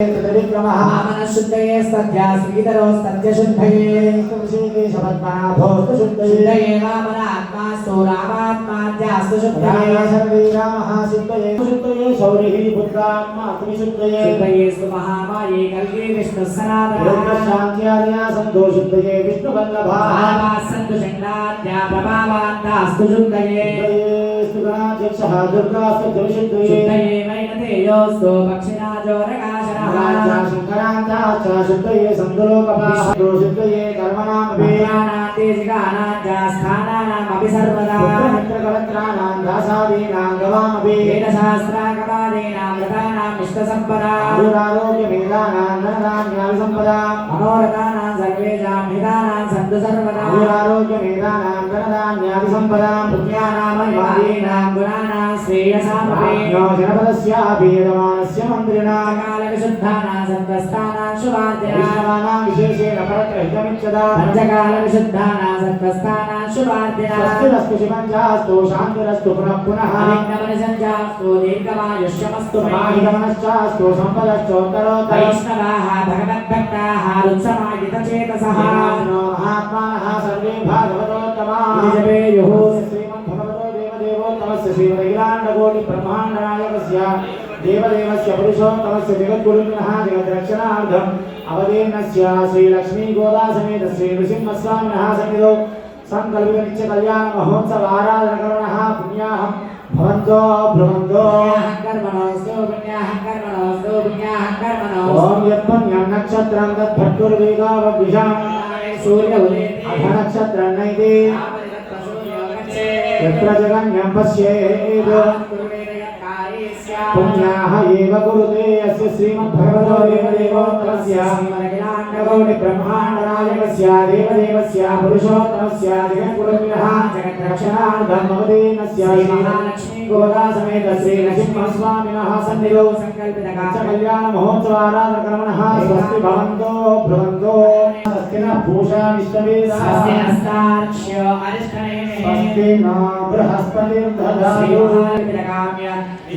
मनशुद्धये सद्या श्रीधरो सद्यशुद्धये केशपद्मनाभोस्तुशुद्धये वामन आत्मा सोरामात्माद्यास्तुशुद्धये शौरिः पुत्रामात्मिशुद्धये शुद्धये सुमहामाये कल्ये विष्णुसनादशान्त्याद्या सन्तोषुद्धये विष्णुवल्लभासन्तुषण्णाद्या प्रभावान्तास्तुशुद्धये दुर्गास्तुशुद्धये वैनतेयोस्तु पक्षिणाजोरगा శంకరాంతా శంకరాంతా శుద్ధయే సందులోకపాహ శుద్ధయే కర్మణామపేయానా. ప్రాప్తేజగానాధ్యాస్థానామపి సర్వదా మిత్రకలత్రాణాం దాసాదీనాం గవామపి. వేదసహస్రాకపాదీనాం రతానాం ఇష్టసంపదారోగ్యమేదానాం ధనధాన్యాం సంపదా మనోరథానాం సర్వేషాం హితానాం సంతు సర్వదా ఆరోగ్యమేదానాం ధనధాన్యాం సంపదా పుణ్యానామయమాదీనాం గుణానాం శ్రేయసామపి జనపదస్యాపి యజమానస్య సంతస్థాన शुभाद्या वैष्णवानां विशेषेण परत्रहितमिच्छदा पञ्चकालविशुद्धानां सत्त्वस्थानां शुभाद्या स्वस्तिरस्तु शिवञ्चास्तु शान्तिरस्तु पुनः पुनः अलिङ्गमनिसञ्जास्तु दीर्घमायुष्यमस्तु मे समाहितमनश्चास्तु सम्पदश्चोत्तरोत्तर वैष्णवाः भगवद्भक्ताः उत्समाहितचेतसः महात्मानो महात्मानः सर्वे भागवतोत्तमाः इति जपेयुः श्रीमद्भगवतो देवदेवोत्तमस्य श्रीमदखिलाण्डकोटिब्रह्माण्डनायकस्य देवदेवस्य पुरुषोत्तमस्य जगद्गुरुविनः जगद्रक्षणार्थम् अवतीर्णस्य श्रीलक्ष्मीगोदासमेत श्रीनृसिंहस्वामिनः सन्निधौ सङ्कल्पितनित्यकल्याणमहोत्सवाराधनकरणः पुण्याहं भवन्तो भ्रमन्तो कर्मणोऽस्तु पुण्याः कर्मणोऽस्तु पुण्याः कर्मणो ॐ यत्पुण्यं नक्षत्रं तद्भट्टुर्वेगावद्विषाम् सूर्य उदये अधनक्षत्रं नैते यत्र जगन्यं पश्येत् पुण्याः एव कुरुते अस्य श्रीमद्भगवतो देवदेवोत्तमस्य श्रीमदखिलाण्डकोटिब्रह्माण्डनायकस्य देवदेवस्य पुरुषोत्तमस्य जगद्गुरुविनः जगद्रक्षणार्थं भवदेनस्य श्रीमहालक्ष्मी गोदासमेत श्रीनरसिंहस्वामिनः सन्निधौ। कल्याणमहोत्सवाराधनक्रमणः स्वस्ति भवन्तो भ्रुवन्तो। स्वस्ति नः पूषा विश्ववेदाः स्वस्ति न बृहस्पतिर्दधातु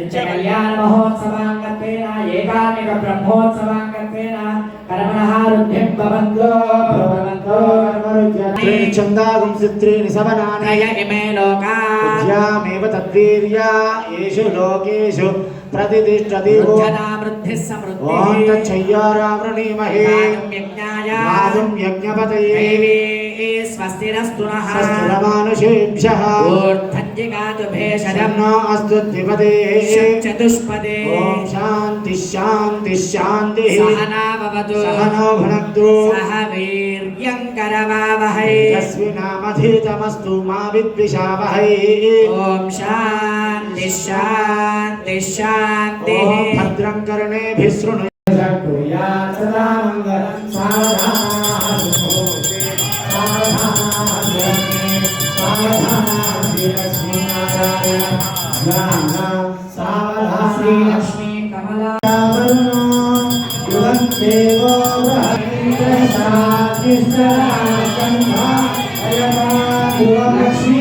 नित्यकल्याणमहोत्सवाङ्गत्वेन एकात्मिकब्रह्मोत्सवाङ्गत्वेन कर्मणः रुद्धिं भवन्तो भवन्तो कर्मरुज्यत्रीणि छन्दागुंसित्रीणि समनानय इमे लोकाद्यामेव तद्वीर्या येषु लोकेषु प्रतिष्ठति वृद्धिः समृद्धिः ॐ तच्छय्यारावृणीमहे यज्ञाय यज्ञपतये स्वस्तिरस्तु नः स्वस्तिरमानुषेभ्यः। भेषजं नो अस्तु द्विपदेः चतुष्पदे ॐ शान्ति शान्ति शान्ति। सहना भवतु सहनो भुनक्तु। सह वीर्यं करवावहै मा विद्विषावहै। ॐ शान्ति शान्ति शान्तिः। भद्रं कर्णेभिः शृणु। श्रीलक्ष्मी कमला देवो कृष्ण